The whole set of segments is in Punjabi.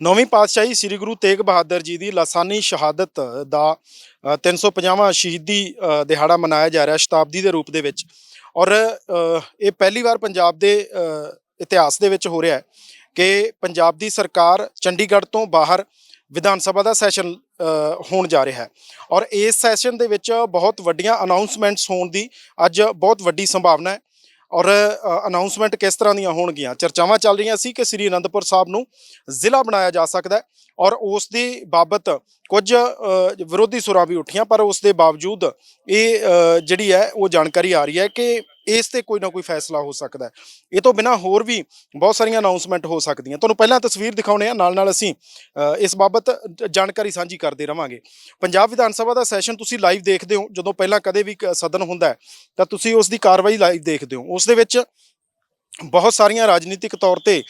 ਨੌਵੀਂ ਪਾਤਸ਼ਾਹੀ ਸ੍ਰੀ ਗੁਰੂ ਤੇਗ ਬਹਾਦਰ ਜੀ ਦੀ ਲਾਸਾਨੀ ਸ਼ਹਾਦਤ ਦਾ ਅ, 350ਵਾਂ ਸ਼ਹੀਦੀ ਦਿਹਾੜਾ ਮਨਾਇਆ ਜਾ ਰਿਹਾ ਸ਼ਤਾਬਦੀ ਦੇ ਰੂਪ ਦੇ ਵਿੱਚ। ਔਰ ਇਹ ਪਹਿਲੀ ਵਾਰ ਪੰਜਾਬ ਦੇ ਇਤਿਹਾਸ ਦੇ ਵਿੱਚ ਹੋ ਰਿਹਾ ਹੈ ਕਿ ਪੰਜਾਬ ਦੀ ਸਰਕਾਰ ਚੰਡੀਗੜ੍ਹ ਤੋਂ ਬਾਹਰ ਵਿਧਾਨ ਸਭਾ ਦਾ ਸੈਸ਼ਨ ਹੋਣ ਜਾ ਰਿਹਾ ਹੈ। ਔਰ ਇਸ ਸੈਸ਼ਨ ਦੇ ਵਿੱਚ ਬਹੁਤ ਵੱਡੀਆਂ ਅਨਾਉਂਸਮੈਂਟਸ ਹੋਣ ਦੀ ਅੱਜ ਬਹੁਤ ਵੱਡੀ ਸੰਭਾਵਨਾ ਹੈ। ਔਰ ਅਨਾਉਂਸਮੈਂਟ ਕਿਸ ਤਰ੍ਹਾਂ ਦੀਆਂ ਹੋਣਗੀਆਂ? ਚਰਚਾਵਾਂ ਚੱਲ ਰਹੀਆਂ ਸੀ ਕਿ ਸ੍ਰੀ ਅਨੰਦਪੁਰ ਸਾਹਿਬ ਨੂੰ ਜ਼ਿਲ੍ਹਾ ਬਣਾਇਆ ਜਾ ਸਕਦਾ ਔਰ ਉਸ ਦੀ ਬਾਬਤ ਕੁਝ ਵਿਰੋਧੀ ਸੁਰਾਂ ਵੀ ਉੱਠੀਆਂ, ਪਰ ਉਸ ਦੇ ਬਾਵਜੂਦ ਇਹ ਜਿਹੜੀ ਹੈ, ਉਹ ਜਾਣਕਾਰੀ ਆ ਰਹੀ ਹੈ ਕਿ ਇਸ ਤੇ ਕੋਈ ਨਾ ਕੋਈ ਫੈਸਲਾ ਹੋ ਸਕਦਾ ਹੈ। ਇਹ ਤੋਂ ਬਿਨਾ ਹੋਰ ਵੀ ਬਹੁਤ ਸਾਰੀਆਂ ਅਨਾਉਂਸਮੈਂਟ ਹੋ ਸਕਦੀਆਂ। ਤੁਹਾਨੂੰ ਪਹਿਲਾਂ ਤਸਵੀਰ ਦਿਖਾਉਣੇ ਆ। ਨਾਲ ਨਾਲ ਅਸੀਂ ਇਸ ਬਾਬਤ ਜਾਣਕਾਰੀ ਸਾਂਝੀ ਕਰਦੇ ਰਵਾਂਗੇ। ਪੰਜਾਬ ਵਿਧਾਨ ਸਭਾ ਦਾ ਸੈਸ਼ਨ ਤੁਸੀਂ ਲਾਈਵ ਦੇਖਦੇ ਹੋ। ਜਦੋਂ ਪਹਿਲਾਂ ਕਦੇ ਵੀ ਕ- ਸਦਨ ਹੁੰਦਾ ਤਾਂ ਤੁਸੀਂ ਉਸ ਦੀ ਕਾਰਵਾਈ ਲਾਈਵ ਦੇਖਦੇ ਹੋ। ਉਸ ਦੇ ਵਿੱਚ ਬਹੁਤ ਸਾਰੀਆਂ ਰਾਜਨੀਤਿਕ ਤੌਰ ਤੇ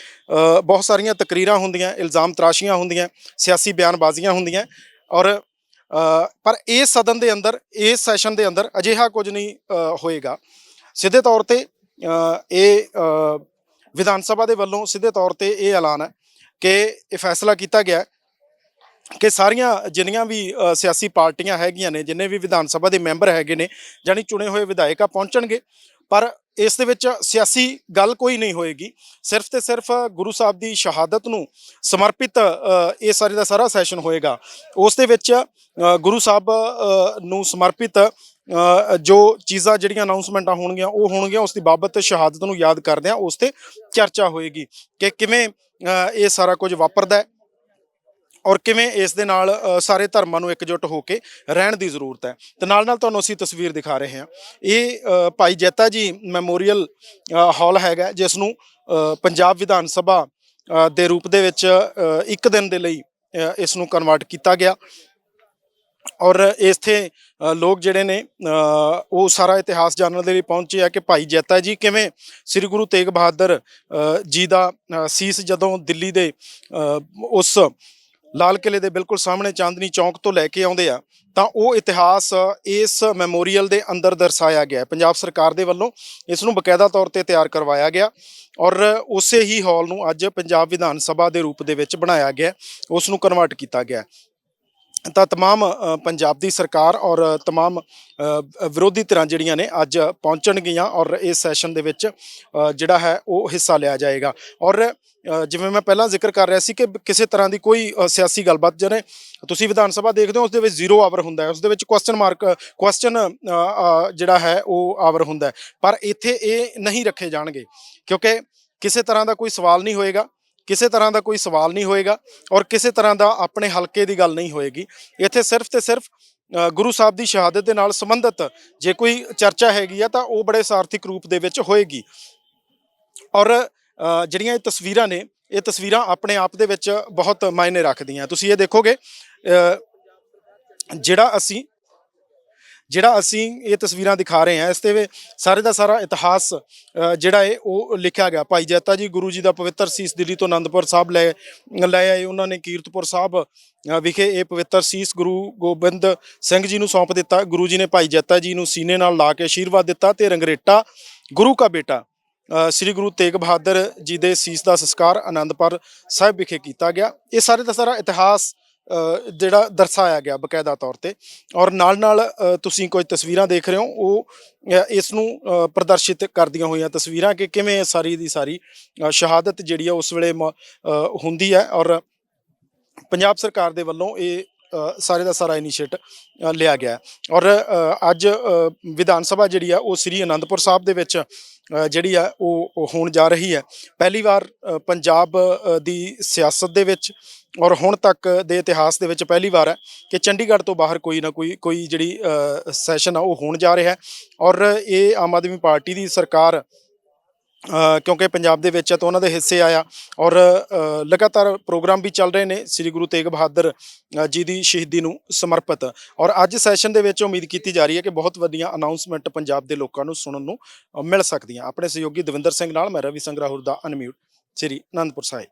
ਬਹੁਤ ਸਾਰੀਆਂ ਤਕਰੀਰਾਂ ਹੁੰਦੀਆਂ, ਇਲਜ਼ਾਮ ਤਰਾਸ਼ੀਆਂ ਹੁੰਦੀਆਂ, ਸਿਆਸੀ ਬਿਆਨਬਾਜ਼ੀਆਂ ਹੁੰਦੀਆਂ। ਔਰ ਪਰ ਇਸ ਸਦਨ ਦੇ ਅੰਦਰ, ਇਸ ਸੈਸ਼ਨ ਦੇ ਅੰਦਰ ਅਜਿਹਾ ਕੁਝ ਨਹੀਂ ਹੋਏਗਾ। ਸਿੱਧੇ ਤੌਰ ਤੇ ਇਹ ਵਿਧਾਨ ਸਭਾ ਦੇ ਵੱਲੋਂ ਸਿੱਧੇ ਤੌਰ ਤੇ ਇਹ ਐਲਾਨ ਹੈ ਕਿ ਇਹ ਫੈਸਲਾ ਕੀਤਾ ਗਿਆ ਕਿ ਸਾਰੀਆਂ ਜਿੰਨੀਆਂ ਵੀ ਸਿਆਸੀ ਪਾਰਟੀਆਂ ਹੈਗੀਆਂ ਨੇ, ਜਿੰਨੇ ਵੀ ਵਿਧਾਨ ਸਭਾ ਦੇ ਮੈਂਬਰ ਹੈਗੇ ਨੇ ਜਾਨੀ ਚੁਣੇ ਹੋਏ ਵਿਧਾਇਕ ਆ, ਪਹੁੰਚਣਗੇ। ਪਰ ਇਸ ਦੇ ਵਿੱਚ ਸਿਆਸੀ ਗੱਲ ਕੋਈ ਨਹੀਂ ਹੋਏਗੀ। ਸਿਰਫ ਤੇ ਸਿਰਫ ਗੁਰੂ ਸਾਹਿਬ ਦੀ ਸ਼ਹਾਦਤ ਨੂੰ ਸਮਰਪਿਤ ਇਹ ਸਾਰੇ ਦਾ ਸਾਰਾ ਸੈਸ਼ਨ ਹੋਏਗਾ। ਉਸ ਦੇ ਵਿੱਚ ਗੁਰੂ ਸਾਹਿਬ ਨੂੰ ਸਮਰਪਿਤ ਜੋ ਚੀਜ਼ਾਂ ਜਿਹੜੀਆਂ ਅਨਾਉਂਸਮੈਂਟਾਂ ਹੋਣਗੀਆਂ, ਉਹ ਹੋਣਗੀਆਂ, ਉਸ ਦੀ ਬਾਬਤ ਸ਼ਹਾਦਤ ਨੂੰ ਯਾਦ ਕਰਦਿਆਂ ਉਸ ਤੇ ਚਰਚਾ ਹੋਏਗੀ ਕਿ ਕਿਵੇਂ ਇਹ ਸਾਰਾ ਕੁਝ ਵਾਪਰਦਾ ਹੈ ਔਰ ਕਿਵੇਂ ਇਸ ਦੇ ਨਾਲ ਸਾਰੇ ਧਰਮਾਂ ਨੂੰ ਇਕਜੁੱਟ ਹੋ ਕੇ ਰਹਿਣ ਦੀ ਜ਼ਰੂਰਤ ਹੈ। ਤੇ ਨਾਲ ਨਾਲ ਤੁਹਾਨੂੰ ਅਸੀਂ ਤਸਵੀਰ ਦਿਖਾ ਰਹੇ ਹਾਂ। ਇਹ ਭਾਈ ਜੈਤਾ ਜੀ ਮੈਮੋਰੀਅਲ ਹਾਲ ਹੈਗਾ ਜਿਸ ਨੂੰ ਪੰਜਾਬ ਵਿਧਾਨ ਸਭਾ ਦੇ ਰੂਪ ਦੇ ਵਿੱਚ ਇੱਕ ਦਿਨ ਦੇ ਲਈ ਇਸ ਨੂੰ ਕਨਵਰਟ ਕੀਤਾ ਗਿਆ। ਔਰ ਇੱਥੇ ਲੋਕ ਜਿਹੜੇ ਨੇ ਉਹ ਸਾਰਾ ਇਤਿਹਾਸ ਜਾਣਨ ਦੇ ਲਈ ਪਹੁੰਚੇ ਆ ਕਿ ਭਾਈ ਜੈਤਾ ਜੀ ਕਿਵੇਂ ਸ੍ਰੀ ਗੁਰੂ ਤੇਗ ਬਹਾਦਰ ਜੀ ਦਾ ਸੀਸ ਜਦੋਂ ਦਿੱਲੀ ਦੇ ਉਸ ਲਾਲ ਕਿਲੇ ਦੇ ਬਿਲਕੁਲ ਸਾਹਮਣੇ ਚਾਂਦਨੀ ਚੌਂਕ ਤੋਂ ਲੈ ਕੇ ਆਉਂਦੇ ਆ, ਤਾਂ ਉਹ ਇਤਿਹਾਸ ਇਸ ਮੈਮੋਰੀਅਲ ਦੇ ਅੰਦਰ ਦਰਸਾਇਆ ਗਿਆ ਹੈ। ਪੰਜਾਬ ਸਰਕਾਰ ਦੇ ਵੱਲੋਂ ਇਸ ਨੂੰ ਬਕਾਇਦਾ ਤੌਰ ਤੇ ਤਿਆਰ ਕਰਵਾਇਆ ਗਿਆ ਔਰ ਉਸੇ ਹੀ ਹਾਲ ਨੂੰ ਅੱਜ ਪੰਜਾਬ ਵਿਧਾਨ ਸਭਾ ਦੇ ਰੂਪ ਦੇ ਵਿੱਚ ਬਣਾਇਆ ਗਿਆ ਉਸ ਨੂੰ ਕਨਵਰਟ ਕੀਤਾ ਗਿਆ ਤਾਂ तमाम ਅ, ਪੰਜਾਬ ਦੀ ਸਰਕਾਰ ਔਰ तमाम ਅ, ਵਿਰੋਧੀ ਧਿਰਾਂ ਜਿਹੜੀਆਂ ਨੇ ਅੱਜ ਪਹੁੰਚਣਗੀਆਂ ਔਰ ਇਸ ਸੈਸ਼ਨ ਦੇ ਵਿੱਚ ਅ, ਜਿਹੜਾ ਹੈ ਉਹ ਹਿੱਸਾ ਲਿਆ ਜਾਏਗਾ ਔਰ ਅ, ਜਿਵੇਂ ਮੈਂ ਪਹਿਲਾਂ ਜ਼ਿਕਰ ਕਰ ਰਿਹਾ ਸੀ ਕਿ ਕਿਸੇ ਤਰ੍ਹਾਂ ਦੀ ਕੋਈ ਅ, ਸਿਆਸੀ ਗੱਲਬਾਤ ਜਿਹੜੇ ਤੁਸੀਂ ਵਿਧਾਨ ਸਭਾ ਦੇਖਦੇ ਹੋ ਉਸ ਦੇ ਵਿੱਚ ਜ਼ੀਰੋ ਆਵਰ ਹੁੰਦਾ ਹੈ ਉਸ ਦੇ ਵਿੱਚ ਕੁਐਸਚਨ ਮਾਰਕ ਕੁਐਸਚਨ ਜਿਹੜਾ ਹੈ ਉਹ ਆਵਰ ਹੁੰਦਾ ਹੈ ਪਰ ਇੱਥੇ ਇਹ ਨਹੀਂ ਰੱਖੇ ਜਾਣਗੇ ਕਿਉਂਕਿ ਕਿਸੇ ਤਰ੍ਹਾਂ ਦਾ ਕੋਈ ਸਵਾਲ ਨਹੀਂ ਹੋਏਗਾ ਕਿਸੇ ਤਰ੍ਹਾਂ ਦਾ ਕੋਈ ਸਵਾਲ ਨਹੀਂ ਹੋਏਗਾ ਔਰ ਕਿਸੇ ਤਰ੍ਹਾਂ ਦਾ ਆਪਣੇ ਹਲਕੇ ਦੀ ਗੱਲ ਨਹੀਂ ਹੋਏਗੀ। ਇੱਥੇ ਸਿਰਫ ਤੇ ਸਿਰਫ ਗੁਰੂ ਸਾਹਿਬ ਦੀ ਸ਼ਹਾਦਤ ਦੇ ਨਾਲ ਸੰਬੰਧਿਤ ਜੇ ਕੋਈ ਚਰਚਾ ਹੈਗੀ ਆ ਤਾਂ ਉਹ ਬੜੇ ਸਾਰਥਿਕ ਰੂਪ ਦੇ ਵਿੱਚ ਹੋਏਗੀ। ਔਰ ਜਿਹੜੀਆਂ ਇਹ ਤਸਵੀਰਾਂ ਨੇ, ਇਹ ਤਸਵੀਰਾਂ ਆਪਣੇ ਆਪ ਦੇ ਵਿੱਚ ਬਹੁਤ ਮਾਇਨੇ ਰੱਖਦੀਆਂ। ਤੁਸੀਂ ਇਹ ਦੇਖੋਗੇ ਜਿਹੜਾ ਅਸੀਂ ਜਿਹੜਾ ਅਸੀਂ ਇਹ ਤਸਵੀਰਾਂ ਦਿਖਾ ਰਹੇ ਹਾਂ, ਇਸ ਤੇ ਸਾਰੇ ਦਾ ਸਾਰਾ ਇਤਿਹਾਸ ਜਿਹੜਾ ਹੈ ਉਹ ਲਿਖਿਆ ਗਿਆ। ਭਾਈ ਜੈਤਾ ਜੀ, ਗੁਰੂ ਜੀ ਦਾ ਪਵਿੱਤਰ ਸੀਸ ਦਿੱਲੀ ਤੋਂ ਆਨੰਦਪੁਰ ਸਾਹਿਬ ਲੈ ਲੈ ਆਏ। ਉਹਨਾਂ ਨੇ ਕੀਰਤਪੁਰ ਸਾਹਿਬ ਵਿਖੇ ਇਹ ਪਵਿੱਤਰ ਸੀਸ ਗੁਰੂ ਗੋਬਿੰਦ ਸਿੰਘ ਜੀ ਨੂੰ ਸੌਂਪ ਦਿੱਤਾ। ਗੁਰੂ ਜੀ ਨੇ ਭਾਈ ਜੈਤਾ ਜੀ ਨੂੰ ਸੀਨੇ ਨਾਲ ਲਾ ਕੇ ਆਸ਼ੀਰਵਾਦ ਦਿੱਤਾ ਤੇ ਰੰਗਰੇਟਾ, ਗੁਰੂ ਕਾ ਬੇਟਾ ਸ੍ਰੀ ਗੁਰੂ ਤੇਗ ਬਹਾਦਰ ਜੀ ਦੇ ਸੀਸ ਦਾ ਸੰਸਕਾਰ ਆਨੰਦਪੁਰ ਸਾਹਿਬ ਵਿਖੇ ਕੀਤਾ ਗਿਆ। ਇਹ ਸਾਰੇ ਦਾ ਸਾਰਾ ਇਤਿਹਾਸ ਜਿਹੜਾ ਦਰਸਾਇਆ ਗਿਆ ਬਕਾਇਦਾ ਤੌਰ ਤੇ। ਔਰ ਨਾਲ ਨਾਲ ਤੁਸੀਂ ਕੋਈ ਤਸਵੀਰਾਂ ਦੇਖ ਰਹੇ ਹੋ, ਉਹ ਇਸ ਨੂੰ ਪ੍ਰਦਰਸ਼ਿਤ ਕਰਦੀਆਂ ਹੋਈਆਂ ਤਸਵੀਰਾਂ ਕਿ ਕਿਵੇਂ ਸਾਰੀ ਦੀ ਸਾਰੀ ਸ਼ਹਾਦਤ ਜਿਹੜੀ ਆ ਉਸ ਵੇਲੇ ਮ- ਹੁੰਦੀ ਹੈ। ਔਰ ਪੰਜਾਬ ਸਰਕਾਰ ਦੇ ਵੱਲੋਂ ਇਹ ਸਾਰੇ ਦਾ ਸਾਰਾ ਇਨੀਸ਼ੀਏਟ ਲਿਆ ਗਿਆ ਔਰ ਅੱਜ ਵਿਧਾਨ ਸਭਾ ਜਿਹੜੀ ਆ, ਉਹ ਸ੍ਰੀ ਅਨੰਦਪੁਰ ਸਾਹਿਬ ਦੇ ਵਿੱਚ ਜਿਹੜੀ ਆ, ਉਹ ਹੋਣ ਜਾ ਰਹੀ ਹੈ। ਪਹਿਲੀ ਵਾਰ ਪੰਜਾਬ ਦੀ ਸਿਆਸਤ ਦੇ ਵਿੱਚ ਔਰ ਹੁਣ ਤੱਕ ਦੇ ਇਤਿਹਾਸ ਦੇ ਵਿੱਚ ਪਹਿਲੀ ਵਾਰ ਹੈ ਕਿ ਚੰਡੀਗੜ੍ਹ ਤੋਂ ਬਾਹਰ ਕੋਈ ਨਾ ਕੋਈ ਕੋਈ ਜਿਹੜੀ ਸੈਸ਼ਨ ਆ, ਉਹ ਹੋਣ ਜਾ ਰਿਹਾ ਹੈ। ਔਰ ਇਹ ਆਮ ਆਦਮੀ ਪਾਰਟੀ ਦੀ ਸਰਕਾਰ ਕਿਉਂਕਿ ਪੰਜਾਬ ਦੇ ਵਿੱਚ ਹੈ ਤਾਂ ਉਹਨਾਂ ਦੇ ਹਿੱਸੇ ਆਇਆ ਔਰ ਲਗਾਤਾਰ ਪ੍ਰੋਗਰਾਮ ਵੀ ਚੱਲ ਰਹੇ ਨੇ ਸ੍ਰੀ ਗੁਰੂ ਤੇਗ ਬਹਾਦਰ ਜੀ ਦੀ ਸ਼ਹੀਦੀ ਨੂੰ ਸਮਰਪਿਤ। ਔਰ ਅੱਜ ਸੈਸ਼ਨ ਦੇ ਵਿੱਚ ਉਮੀਦ ਕੀਤੀ ਜਾ ਰਹੀ ਹੈ ਕਿ ਬਹੁਤ ਵਧੀਆ ਅਨਾਉਂਸਮੈਂਟ ਪੰਜਾਬ ਦੇ ਲੋਕਾਂ ਨੂੰ ਸੁਣਨ ਨੂੰ ਮਿਲ ਸਕਦੀਆਂ। ਆਪਣੇ ਸਹਿਯੋਗੀ ਦਵਿੰਦਰ ਸਿੰਘ ਨਾਲ ਮੈਂ ਰਵੀ ਸੰਗਰਾਹੁਰ ਦਾ ਅਨਮਿਊਟ, ਸ੍ਰੀ ਅਨੰਦਪੁਰ ਸਾਹਿਬ।